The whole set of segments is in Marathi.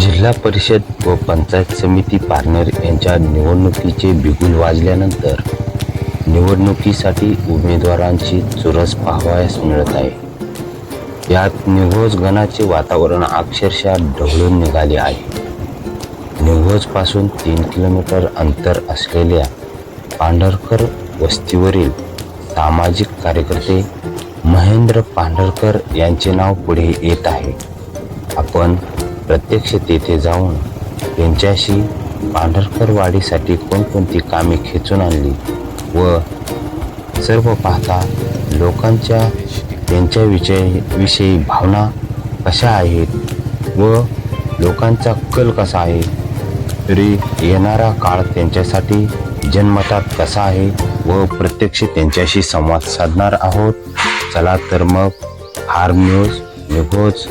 जिल्हा परिषद व पंचायत समिती पार्नर यांच्या निवडणुकीचे बिगुल वाजल्यानंतर निवडणुकीसाठी उमेदवारांची चुरस पाहावयास मिळत आहे. यात निघोज गणाचे वातावरण अक्षरशः ढवळून निघाले आहे. निघोजपासून तीन किलोमीटर अंतर असलेल्या पांढरकर वस्तीवरील सामाजिक कार्यकर्ते महेंद्र पांढरकर यांचे नाव पुढे येत आहे. आपण प्रत्यक्ष तेथे जाऊन त्यांच्याशी पांढरकर वाढीसाठी कोणकोणती कामे खेचून आणली व सर्व पाहता लोकांच्या त्यांच्या विषयी विषयी भावना कशा आहेत व लोकांचा कल कसा आहे? तरी येणारा काळ त्यांच्यासाठी जन्मतात कसा आहे व प्रत्यक्ष त्यांच्याशी संवाद साधणार आहोत? चला तर मग फार्म न्यूज निघोज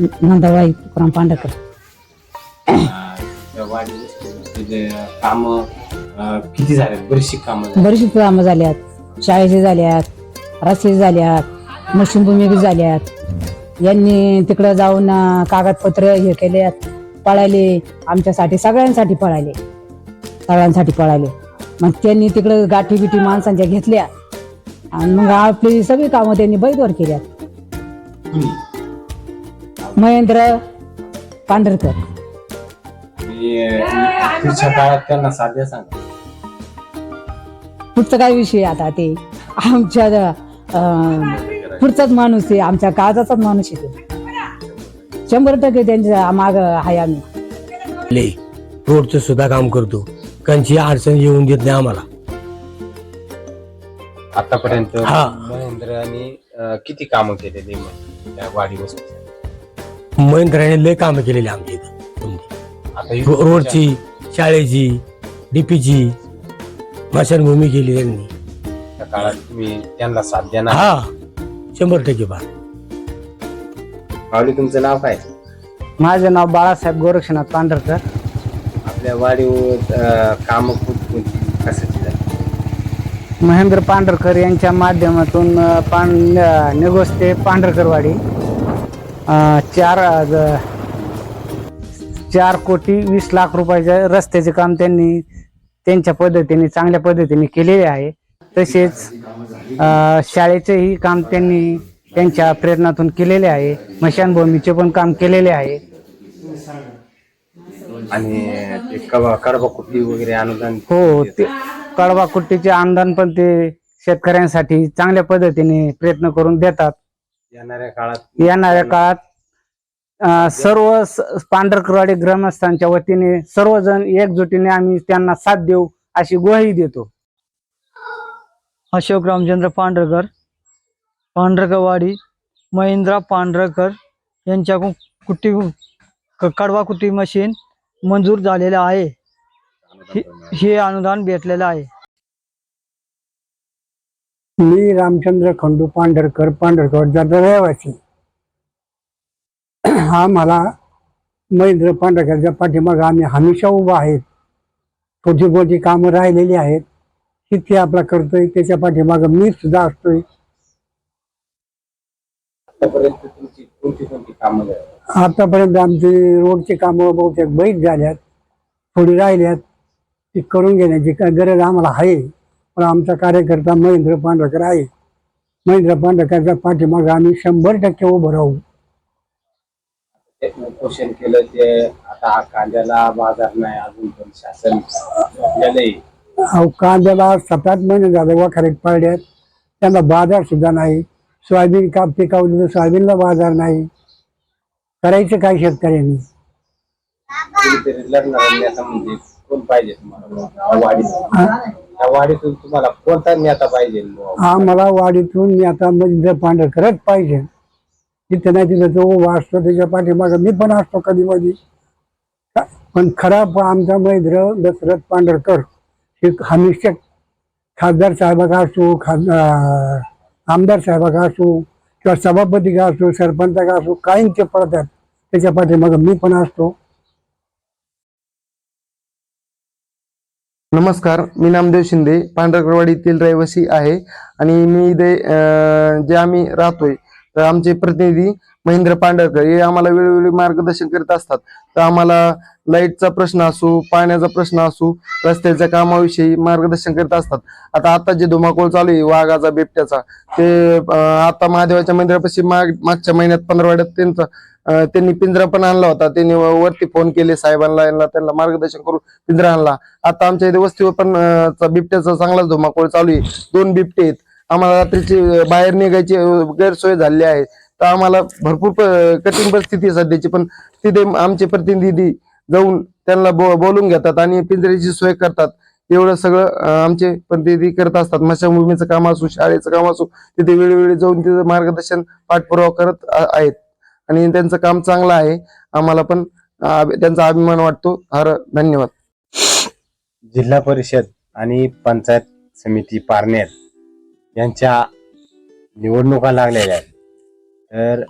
नंदाबाई तुकाराम पांढरकर काम किती झाले? बरीचशी कामं बरीचशी कामं झाल्यात. शाळेचे झाल्यात रस्ते झाल्यात मशीनभूमी बी झाल्यात. यांनी तिकडं जाऊन अं, कागदपत्र हे केल्यात पळाले. आमच्यासाठी सगळ्यांसाठी पळाले. सगळ्यांसाठी पळाले. मग त्यांनी तिकडं गाठी बिठी माणसांच्या घेतल्या. आणि मग आपली सगळी कामं त्यांनी बैदवर केल्यात. महेंद्र पांढरकर. आणि पुढच्या काळात त्यांना साध्य सांगा पुढचा काय विषय आता ते? आमच्या अं, पुढचाच माणूस आहे आमच्या काळजाचाच माणूस आहे तो. शंभर टक्के त्यांच्या माग आहे आम्ही. ले रोडचं सुद्धा काम करतो. कंची अडचण येऊन देत नाही आम्हाला. आतापर्यंत हा. महेंद्रांनी अं, किती कामं केलेली मग त्या वाडी वस्तीसाठी महेंद्राने लय कामं केलेली आमच्या इथं. रो- रोडची शाळेची डीपीची स्मशानभूमी केली त्यांनी. त्या काळात तुम्ही त्यांना साध्य नाही हा शंभर टक्के बा. माऊली तुमचं नाव काय? माझं नाव बाळासाहेब गोरक्षनाथ पांढरकर. आपल्या वाडीवर काम खूप कोणती कशाची झाली? महेंद्र पांढरकर यांच्या माध्यमातून अ, पां अ, निगोस्ते पांढरकरवाडी चार चार कोटी वीस लाख रुपयाच्या रस्त्याचे काम त्यांनी त्यांच्या पद्धतीने चांगल्या पद्धतीने केलेले आहे. तसेच शाळेचेही काम त्यांनी त्यांच्या प्रेरणातून केलेले आहे. मशानभूमीचे पण काम केलेले आहे. आणि कडबा कुठली वगैरे अनुदान हो ते कडवा कुट्टीचे अनुदान पण ते शेतकऱ्यांसाठी चांगल्या पद्धतीने प्रयत्न करून देतात. येणाऱ्या काळात येणाऱ्या काळात अं, सर्व पांढरकरवाडी ग्रामस्थांच्या वतीने सर्वजण एकजुटीने आम्ही त्यांना साथ देऊ अशी ग्वाही देतो. अशोक रामचंद्र पांढरकर पांढरकरवाडी महेंद्रा पांढरकर यांच्याकडून कुट्टी क- कडवा कुट्टी मशीन मंजूर झालेलं आहे. हे- हे अनुदान भेटलेलं आहे. मी रामचंद्र खंडू पांढरकर पांढरकरचा रहिवासी. हा मला महेंद्र पांढरकरच्या पाठीमागे आम्ही हमेशा उभा आहेत. छोटी मोठी कामं राहिलेली आहेत. ही ते आपला करतोय त्याच्या पाठीमागे मी सुद्धा असतोय. आतापर्यंत आमची रोडची कामं बहुतेक बैठ झाल्यात. थोडी राहिल्यात. ती करून घेण्याची गरज आम्हाला आहे. पण आमचा कार्यकर्ता महेंद्र पांढरकर आहे. महेंद्र पांढरकरच्या पाठीमागे आम्ही शंभर टक्के उभं राहू. ते उपोषण केलं ते आता कांद्याला बाजार नाही अजून पण शासन आपल्यालाही अहो कांद्याला सात आठ महिने झाले वखारीत पडल्यात त्यांना बाजार सुद्धा नाही. सोयाबीन का पिकावलेलं सोयाबीनला बाजार नाही. करायचं काय शेतकऱ्यांनी? कुणीतरी लढणारा नेता म्हणजे कोण पाहिजे तुम्हाला? त्या वाडीतून तुम्हाला कोणता नेता पाहिजे? आम्हाला वाडीतून मी आता म्हणजे पांढरकरच पाहिजे. तिथे नाही तिथं तो उभा असतो त्याच्या पाठीमागे मी पण असतो कधी मधी. पण खरा आमचा मैत्र दशरथ पांढरकर हे हमेशा खासदार साहेबाचा असो खासदार आमदार साहेबाचा असो किंवा सभापती का असो सरपंच का असो काहींचे पडतात. त्याच्या पाठीमागं मी पण असतो. नमस्कार मी नामदेव शिंदे पांढरकरवाडीतील रहिवासी आहे आणि मी इथे जे आम्ही राहतोय तर आमचे प्रतिनिधी महेंद्र पांढरकर हे आम्हाला वेळोवेळी मार्गदर्शन करीत असतात. तर आम्हाला लाईटचा प्रश्न असो पाण्याचा प्रश्न असो रस्त्याच्या कामाविषयी मार्गदर्शन करत असतात. आता आता जे धुमाकूळ चालू आहे वाघाचा बिबट्याचा ते आता महादेवाच्या मंदिरापाशी माग मागच्या महिन्यात पंधरवाड्यात त्यांचा त्यांनी पिंजरा पण आणला होता. त्यांनी वरती फोन केले साहेबांना यांना त्यांना मार्गदर्शन करून पिंजरा आणला. आता आमच्या इथे वस्तीवर पण बिबट्याचा चांगलाच धुमाकूळ चालू आहे. दोन बिबटे आहेत. आम्हाला रात्रीची बाहेर निघायची गैरसोय झाली आहे. तर आम्हाला भरपूर कठीण परिस्थिती आहे सध्याची पण तिथे आमचे प्रतिनिधी जाऊन त्यांना बो- बोलून घेतात आणि पिंजऱ्याची सोय करतात. एवढं सगळं आमचे प्रतिनिधी करत असतात. मशाभूमीचं काम असू शाळेचं काम असू तिथे वेळोवेळी जाऊन तिथं मार्गदर्शन पाठपुरावा करत आहेत. आणि त्यांचं काम चांगलं आहे. आम्हाला पण त्यांचा अभिमान वाटतो. हर धन्यवाद. जिल्हा परिषद आणि पंचायत समिती पारनेर यांच्या निवडणुका लागलेल्या आहेत. तर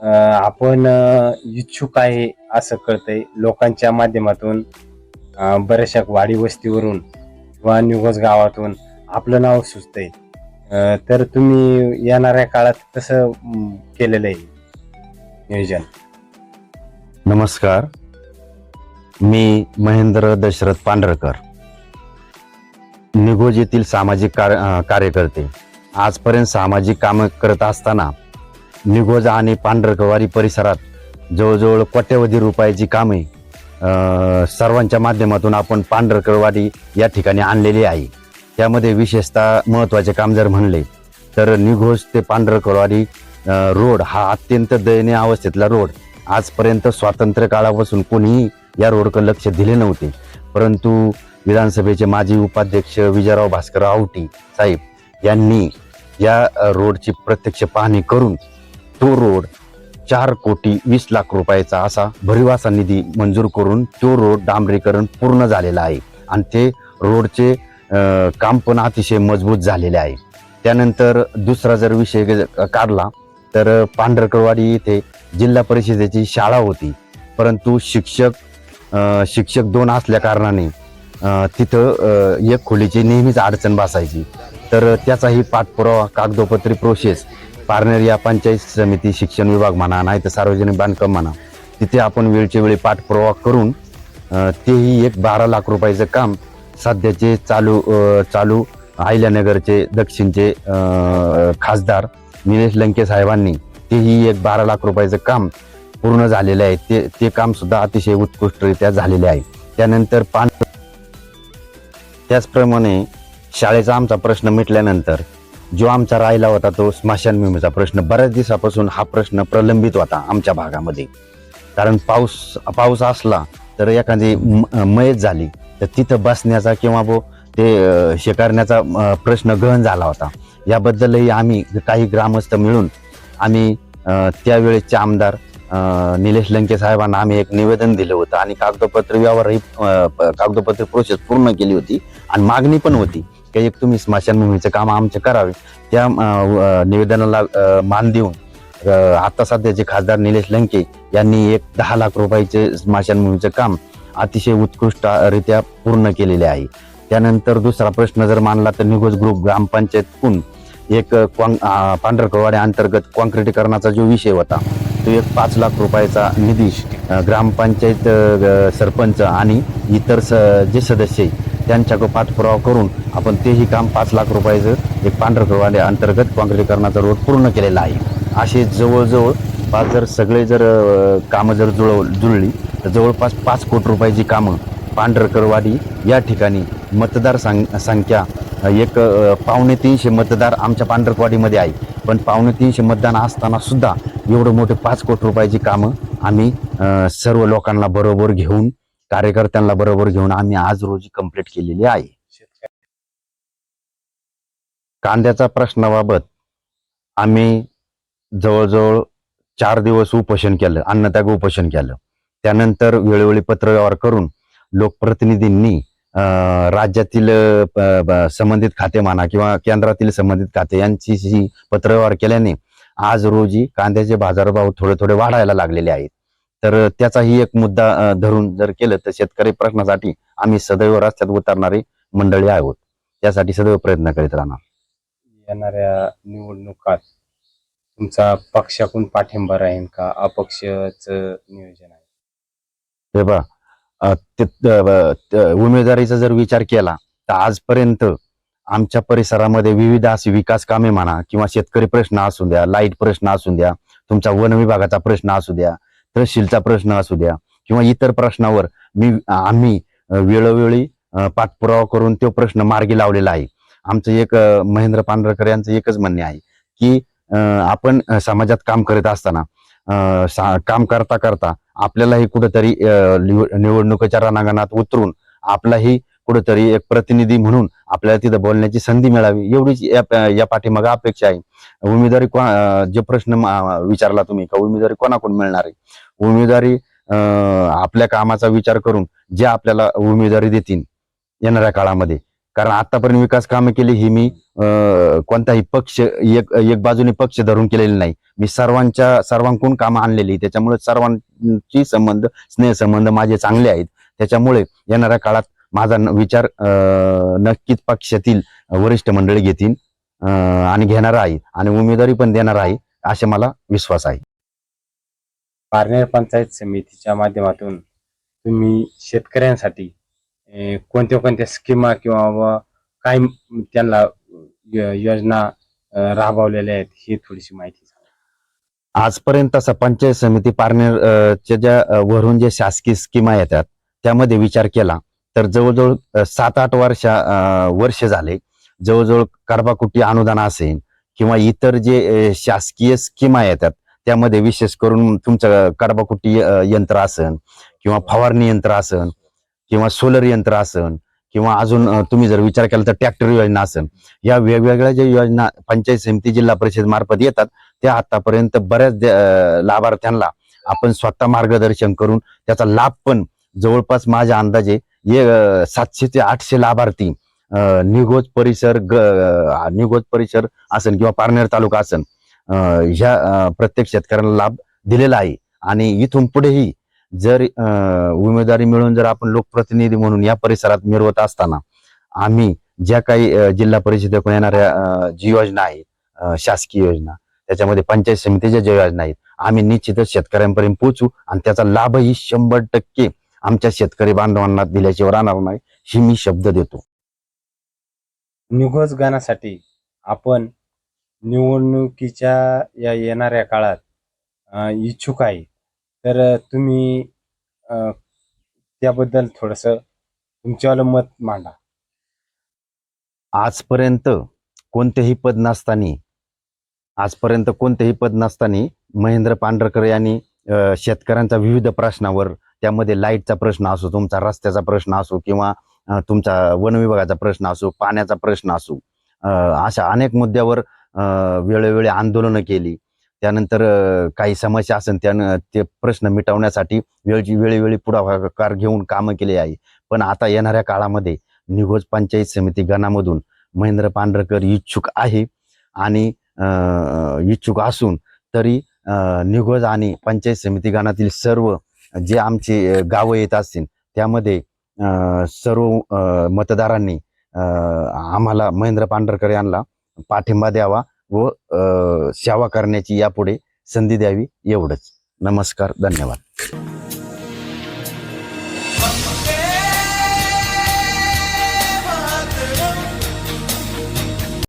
आपण इच्छुक आहे असं कळतंय. लोकांच्या माध्यमातून बऱ्याचशा वाडी वस्तीवरून किंवा निवोज गावातून आपलं नाव सुचतंय. तर तुम्ही येणाऱ्या काळात कसं केलेलं आहे. नियोजन. नमस्कार. मी महेंद्र दशरथ पांढरकर. निगोज येथील सामाजिक कार्य कार्यकर्ते. आजपर्यंत सामाजिक कामं करत असताना निगोज आणि पांढरकवारी परिसरात जवळजवळ कोट्यवधी रुपयाची कामे सर्वांच्या माध्यमातून आपण पांढरकवाडी या ठिकाणी आणलेली आहे. त्यामध्ये विशेषतः महत्त्वाचे काम जर म्हणले तर निघोज ते पांढरकवाडी रोड हा अत्यंत दयनीय अवस्थेतला रोड. आजपर्यंत स्वातंत्र्य काळापासून कोणीही या रोडकडे लक्ष दिले नव्हते. परंतु विधानसभेचे माजी उपाध्यक्ष विजयराव भास्कर आवटी साहेब यांनी या रोडची प्रत्यक्ष पाहणी करून तो रोड चार कोटी वीस लाख रुपयाचा असा भरीव असा निधी मंजूर करून तो रोड डांबरीकरण पूर्ण झालेला आहे. आणि ते रोडचे काम पण अतिशय मजबूत झालेले आहे. त्यानंतर दुसरा जर विषय काढला तर पांढरकरवाडी येथे जिल्हा परिषदेची शाळा होती. परंतु शिक्षक शिक्षक दोन असल्या कारणाने तिथं एक खोलीची नेहमीच अडचण बसायची तर त्याचाही पाठपुरावा कागदोपत्री प्रोसेस पारनेर या पंचायत समिती शिक्षण विभाग म्हणा नाही तर सार्वजनिक बांधकाम म्हणा तिथे आपण वेळच्या वेळी पाठपुरावा करून तेही एक बारा लाख रुपयाचं काम सध्याचे चालू चालू अहिल्यानगरचे दक्षिणचे खासदार निलेश लंके साहेबांनी तेही एक बारा लाख रुपयाचं काम पूर्ण झालेलं आहे. ते ते काम सुद्धा अतिशय उत्कृष्टरित्या झालेले आहे. त्यानंतर पान त्याचप्रमाणे शाळेचा आमचा प्रश्न मिटल्यानंतर जो आमचा राहिला होता तो स्मशानभूमीचा प्रश्न बऱ्याच दिवसापासून हा प्रश्न प्रलंबित होता आमच्या भागामध्ये. कारण पाऊस पाऊस असला तर एखादी म- मयत झाली तर तिथं बसण्याचा किंवा बो ते शेकारण्याचा प्रश्न गहन झाला होता. याबद्दलही आम्ही काही ग्रामस्थ मिळून आम्ही त्यावेळेसचे आमदार निलेश लंके साहेबांना आम्ही एक निवेदन दिलं होतं आणि कागदपत्र व्यवहारही कागदपत्र प्रोसेस पूर्ण केली होती आणि मागणी पण होती की एक तुम्ही स्मशानभूमीचं काम आमचे करावे. त्या निवेदनाला मान देऊन आता सध्याचे खासदार निलेश लंके यांनी एक दहा लाख रुपयाचे स्मशानभूमीचं काम अतिशय उत्कृष्टरित्या पूर्ण केलेले आहे. त्यानंतर दुसरा प्रश्न जर मानला तर निघोज ग्रुप ग्रामपंचायतकून एक क्वां- अ, अंतर्गत कॉन्क्रिटीकरणाचा जो विषय होता तो एक पाच लाख रुपयाचा निधी ग्रामपंचायत सरपंच आणि इतर स जे सदस्य आहे त्यांच्याकडे पाठपुरावा करून आपण तेही काम पाच लाख रुपयाचं एक पांढरकवाड्या अंतर्गत कॉन्क्रिटीकरणाचा रोड पूर्ण केलेला आहे. असे जवळजवळ पाच जर सगळे जर कामं जर जुळव जुळली तर जवळपास पाच कोटी रुपयाची कामं पांढरकरवाडी या ठिकाणी मतदार संग संख्या एक पावणे तीनशे मतदार आमच्या पांढरकवाडीमध्ये आहे. पण पावणे तीनशे मतदान असताना सुद्धा एवढं मोठे पाच कोटी रुपयाची कामं आम्ही सर्व लोकांना बरोबर घेऊन कार्यकर्त्यांना बरोबर घेऊन आम्ही आज रोजी कंप्लीट केलेली आहे. कांद्याचा प्रश्नाबाबत आम्ही जवळजवळ चार दिवस उपोषण केलं अन्नत्याग उपोषण केलं. त्यानंतर वेळोवेळी पत्रव्यवहार करून लोकप्रतिनिधींनी राज्यातील संबंधित खाते म्हणा किंवा केंद्रातील संबंधित खाते यांची पत्रव्यवहार केल्याने आज रोजी कांद्याचे बाजारभाव थोडे थोडे वाढायला लागलेले आहेत. तर त्याचाही एक मुद्दा धरून जर केलं तर शेतकरी प्रश्नासाठी आम्ही सदैव रस्त्यात उतरणारी मंडळी आहोत. त्यासाठी सदैव प्रयत्न करीत राहणार. येणाऱ्या निवडणुकात तुमचा पक्षाकडून पाठिंबा राहील का? अपक्षच नियोजन आहे. हे बा उमेदवारीचा जर विचार केला तर आजपर्यंत आमच्या परिसरामध्ये विविध अशी विकास कामे म्हणा किंवा शेतकरी प्रश्न असू द्या लाइट प्रश्न असू द्या तुमचा वन विभागाचा प्रश्न असू द्या तहसीलचा प्रश्न असू द्या किंवा इतर प्रश्नावर मी आम्ही वेळोवेळी पाठपुरावा करून तो प्रश्न मार्गी लावलेला आहे. आमचं एक महेंद्र पांढरकर यांचं एकच म्हणणे आहे की आपण समाजात काम करत असताना सा- काम करता करता आपल्यालाही कुठंतरी निवडणुकीच्या रणांगणात उतरून आपलाही कुठंतरी एक प्रतिनिधी म्हणून आपल्याला तिथं बोलण्याची संधी मिळावी एवढीच या या पाठीमागा अपेक्षा आहे. उमेदवारी कोण जे प्रश्न विचारला तुम्ही का? उमेदवारी कोणाकडून मिळणार आहे? उमेदवारी आपल्या कामाचा विचार करून जे आपल्याला उमेदवारी देतील येणाऱ्या काळामध्ये कारण आतापर्यंत विकास कामं केली ही मी अ, कोणताही पक्ष एक एक बाजूने पक्ष धरून केलेली नाही. मी सर्वांच्या सर्वांकडून कामं आणलेली त्याच्यामुळे सर्वांची संबंध स्नेहसंबंध माझे चांगले आहेत. त्याच्यामुळे येणाऱ्या काळात माझा न- विचार अं, नक्कीच पक्षातील वरिष्ठ मंडळी घेतील आणि घेणार आहे. आणि उमेदवारी पण देणार आहे असे मला विश्वास आहे. पारनेर पंचायत समितीच्या माध्यमातून तुम्ही शेतकऱ्यांसाठी कोणत्या कोणत्या स्कीमा किंवा व काय त्यांना योजना राबवलेल्या आहेत ही थोडीशी माहिती आजपर्यंत असं पंचायत समिती पारनेर ज्या वरून जे शासकीय स्कीमा येतात त्यामध्ये विचार केला तर जवळजवळ सात आठ वर्षा अं, वर्ष झाले. जवळजवळ करबाकुटी अनुदान असेल किंवा इतर जे शासकीय स्कीमा येतात त्यामध्ये विशेष करून तुमचं करबाकुटी यंत्र असन किंवा फवारणी यंत्र असन किंवा सोलर यंत्र असन किंवा अजून तुम्ही जर विचार केला तर ट्रॅक्टर योजना असन या वेगवेगळ्या ज्या योजना पंचायत समिती जिल्हा परिषद मार्फत येतात त्या आतापर्यंत बऱ्याच लाभार्थ्यांना आपण स्वतः मार्गदर्शन करून त्याचा लाभ पण जवळपास माझ्या अंदाजे ये सातशे ते आठशे लाभार्थी निगोज निघोज परिसर ग निगोज निघोज परिसर असन किंवा पारनेर तालुका असन ह्या प्रत्येक शेतकऱ्यांना लाभ दिलेला आहे. आणि इथून पुढेही जर अं, उमेदवारी मिळून जर आपण लोकप्रतिनिधी म्हणून या परिसरात मिरवत असताना आम्ही ज्या काही जिल्हा परिषदेकडून येणाऱ्या जी योजना आहेत शासकीय योजना त्याच्यामध्ये पंचायत समितीच्या ज्या योजना आहेत आम्ही निश्चितच शेतकऱ्यांपर्यंत पोहोचू आणि त्याचा लाभही शंभर टक्के आमच्या शेतकरी बांधवांना दिल्याशिवाय राहणार नाही ही मी शब्द देतो. निघोज गाण्यासाठी आपण निवडणुकीच्या या येणाऱ्या काळात इच्छुक आहे. तर तुम्ही अं, त्याबद्दल थोडस तुमच्यावालं मत मांडा. आजपर्यंत कोणतेही पद नसताना आजपर्यंत कोणतेही पद नसताना महेंद्र पांढरकर यांनी शेतकऱ्यांचा शेतकऱ्यांच्या विविध प्रश्नावर त्यामध्ये लाईटचा प्रश्न असो तुमचा रस्त्याचा प्रश्न असो किंवा तुमचा वन विभागाचा प्रश्न असो पाण्याचा प्रश्न असो अशा अनेक मुद्द्यावर वेळोवेळी आंदोलनं केली. त्यानंतर काही समस्या असेल त्यानं ते प्रश्न मिटवण्यासाठी वेळची वेळोवेळी पुढाकार घेऊन कामं केली आहे. पण आता येणाऱ्या काळामध्ये निघोज पंचायत समिती गणामधून महेंद्र पांढरकर इच्छुक आहे आणि इच्छुक असून तरी निघोज आणि पंचायत समिती गणातील सर्व जे आमचे गावं येत असतील त्यामध्ये सर्व मतदारांनी आम्हाला महेंद्र पांढरकर यांना पाठिंबा द्यावा व सेवा करण्याची यापुढे संधी द्यावी एवढंच. नमस्कार धन्यवाद.